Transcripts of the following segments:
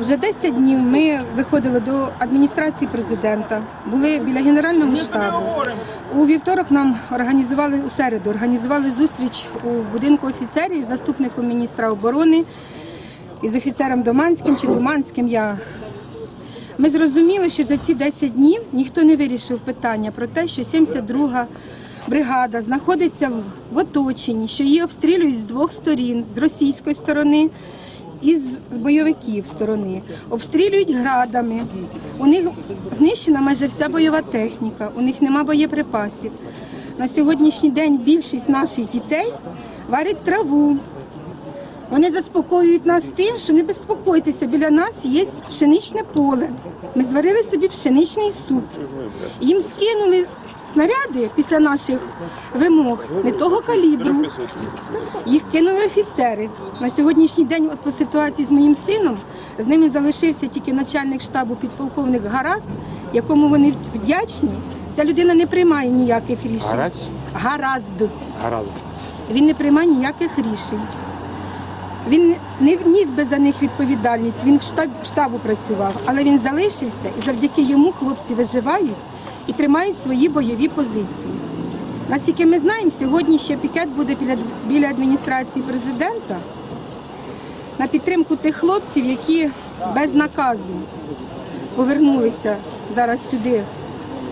вже 10 днів ми виходили до адміністрації президента, були біля генерального штабу. У вівторок нам організували у середу, організували зустріч у будинку офіцерів з заступником міністра оборони і з офіцером Доманським чи Думанським. Я ми зрозуміли, що за ці 10 днів ніхто не вирішив питання про те, що 72-га бригада знаходиться в- в оточенні, що її обстрілюють з двох сторін, з російської сторони і з бойовиків сторони. Обстрілюють градами. У них знищена майже вся бойова техніка, у них нема боєприпасів. На сьогоднішній день більшість наших дітей варять траву, вони заспокоюють нас тим, що не безпокойтеся, біля нас є пшеничне поле. Ми зварили собі пшеничний суп. Їм скинули снаряди після наших вимог не того калібру. Їх кинули офіцери. На сьогоднішній день, от по ситуації з моїм сином, з ними залишився тільки начальник штабу підполковник Гаразд, якому вони вдячні. Ця людина не приймає ніяких рішень. Гаразд? Гаразд. Гаразд. Він не приймає ніяких рішень. Він не вніс би за них відповідальність, він в штаб, штабу працював, але він залишився і завдяки йому хлопці виживають і тримають свої бойові позиції. Наскільки ми знаємо, сьогодні ще пікет буде біля, адміністрації президента на підтримку тих хлопців, які без наказу повернулися зараз сюди,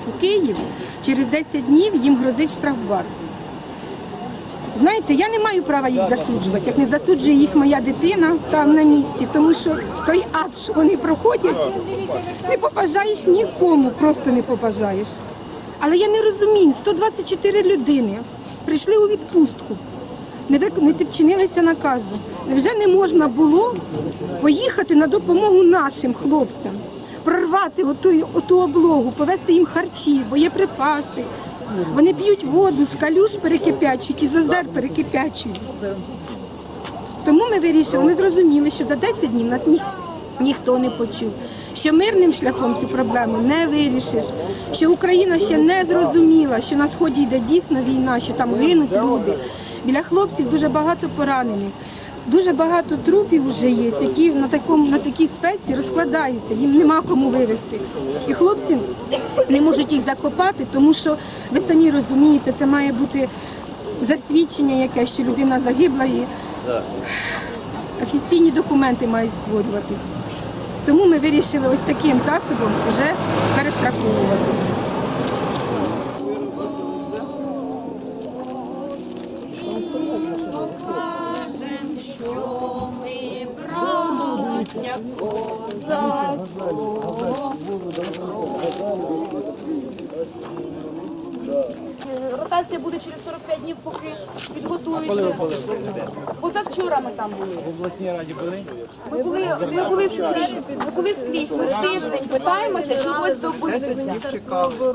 у Київ. Через 10 днів їм грозить штрафбат. Знаєте, я не маю права їх засуджувати, як не засуджує їх моя дитина там на місці, тому що той ад, що вони проходять, не побажаєш нікому, просто не побажаєш. Але я не розумію, 124 людини прийшли у відпустку, не, підчинилися наказу. Невже не можна було поїхати на допомогу нашим хлопцям, прорвати оту, оту облогу, повезти їм харчі, боєприпаси. Вони п'ють воду з калюш перекипячують і з озер перекипячують. Тому ми вирішили, ми зрозуміли, що за 10 днів нас ні, ніхто не почув. Що мирним шляхом цю проблему не вирішиш, що Україна ще не зрозуміла, що на сході йде дійсно війна, що там гинуть люди. Біля хлопців дуже багато поранених, дуже багато трупів вже є, які на такому на такій спеці розкладаються, їм нема кому вивезти. І хлопці не можуть їх закопати, тому що ви самі розумієте, це має бути засвідчення якесь, що людина загибла і офіційні документи мають створюватись. Тому ми вирішили ось таким засобом вже перестраховуватися. Браття козацтво. Ротація буде через 45 днів, поки підготуються. Позавчора ми там були. В обласній раді були? Ми були, ми були скрізь. Ми були скрізь. Ми тиждень питаємося чогось добитися.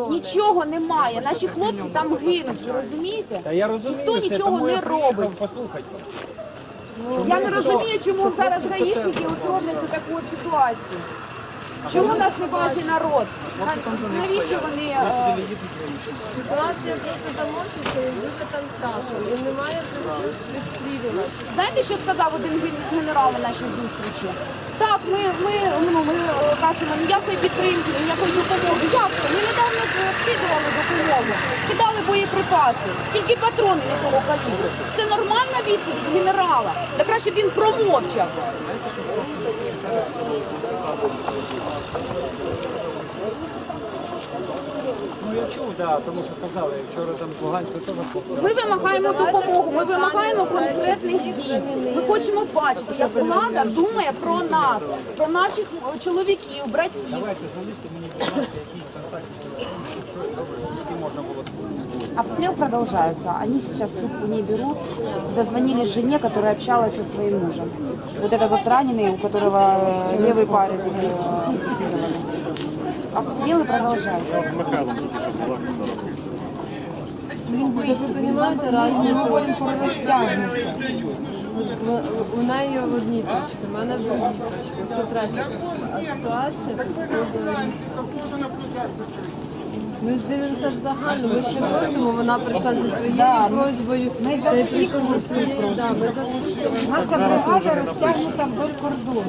Нічого немає. Наші хлопці там гинуть. Ви розумієте? Та я розумію, Ніхто це, нічого тому не я приїхав робить. Послухати. Я не розумію, чому зараз гаїшники от роблять таку от ситуацію. Чому нас не бачить народ? Навіщо вони е, Ситуація просто замовчується і дуже там тяжко. І немає вже з чим відстрілюватися. знаєте, що сказав один ген- генерал на нашій зустрічі? Так, ми, ми, ну, ми е, кажемо ніякої підтримки, ніякої допомоги. Як це? Ми е, допомогу, кидали боєприпаси, тільки патрони не того калібру. Це нормальна відповідь генерала. Та краще б він промовчав. Ну я чув, да, тому що казали, вчора там Луганську теж. Ми вимагаємо допомогу, ми вимагаємо конкретних дій. Ми хочемо бачити, як влада думає про нас, про наших чоловіків, братів. Давайте залиште мені, будь ласка, якісь контакти, що добре, які можна було. Обстрел продолжается. Они сейчас трубку не берут. Дозвонились жене, которая общалась со своим мужем. Вот этот вот раненый, у которого э, левый палец э, ампутировали. Обстрелы продолжаются. Ви розумієте разницю? От в- У неї в одній точці, в мене в другій точці. Все третя точка. А ситуація тут дуже різна. Ми дивимося ж загально, ми ще просимо, вона прийшла зі своєю просьбою. Ми за всіх ми за всіх. Наша бригада розтягнута вдоль кордону.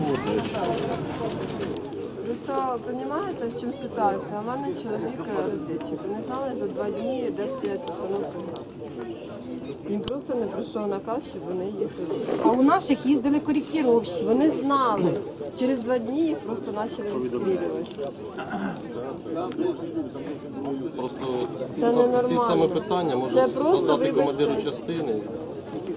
Розумієте, в чому ситуація? У мене чоловік е, розвідчик. Вони знали за два дні, де стоять установки. Їм просто не прийшов наказ, щоб вони їх розвідали. А у наших їздили коректировщики. Вони знали. Через два дні їх просто почали розстрілювати. Просто ці, Це са- ці ненормально. саме питання може Це просто, задати вибачте. командиру частини.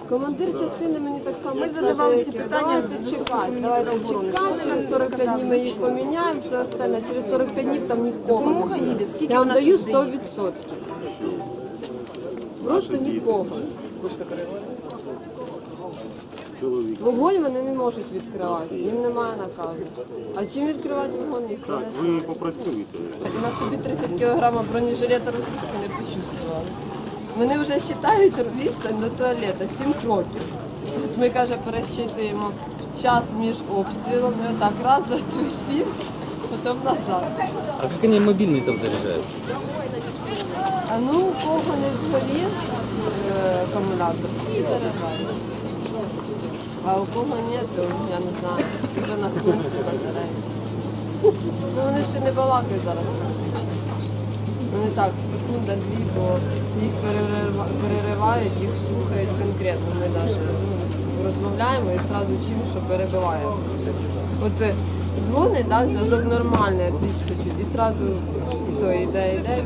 Командир частини мені так само Ми задавали ці питання Давайте чекати, давайте чекати, через 45 днів ми їх поміняємо, все остальне. Через 45 днів там нікого не Допомога їде. Скільки Я вам даю 100%. Просто нікого. Вогонь вони не можуть відкривати, їм немає наказу. А чим відкривати вогонь, ніхто не знає. Ви попрацюєте. І на собі 30 кг бронежилета розгрузки не почувствували. Вони вже вважають відстань до туалета 7 кроків. От ми, каже, пересчитуємо час між обстрілами, так раз, два, три, сім, потім назад. А как они мобильный там заряжают? А ну, у кого не згорів е, акумулятор, і заряджає. А у кого ні, то я не знаю, вже на сонці батареї. Ну вони ще не балакають зараз. Вони так, секунда-дві, бо їх перерива- переривають, їх слухають конкретно. Ми навіть ну, розмовляємо і одразу чим, що перебиваємо. От е, дзвонить, да, зв'язок нормальний, отлично і одразу все, йде, йде,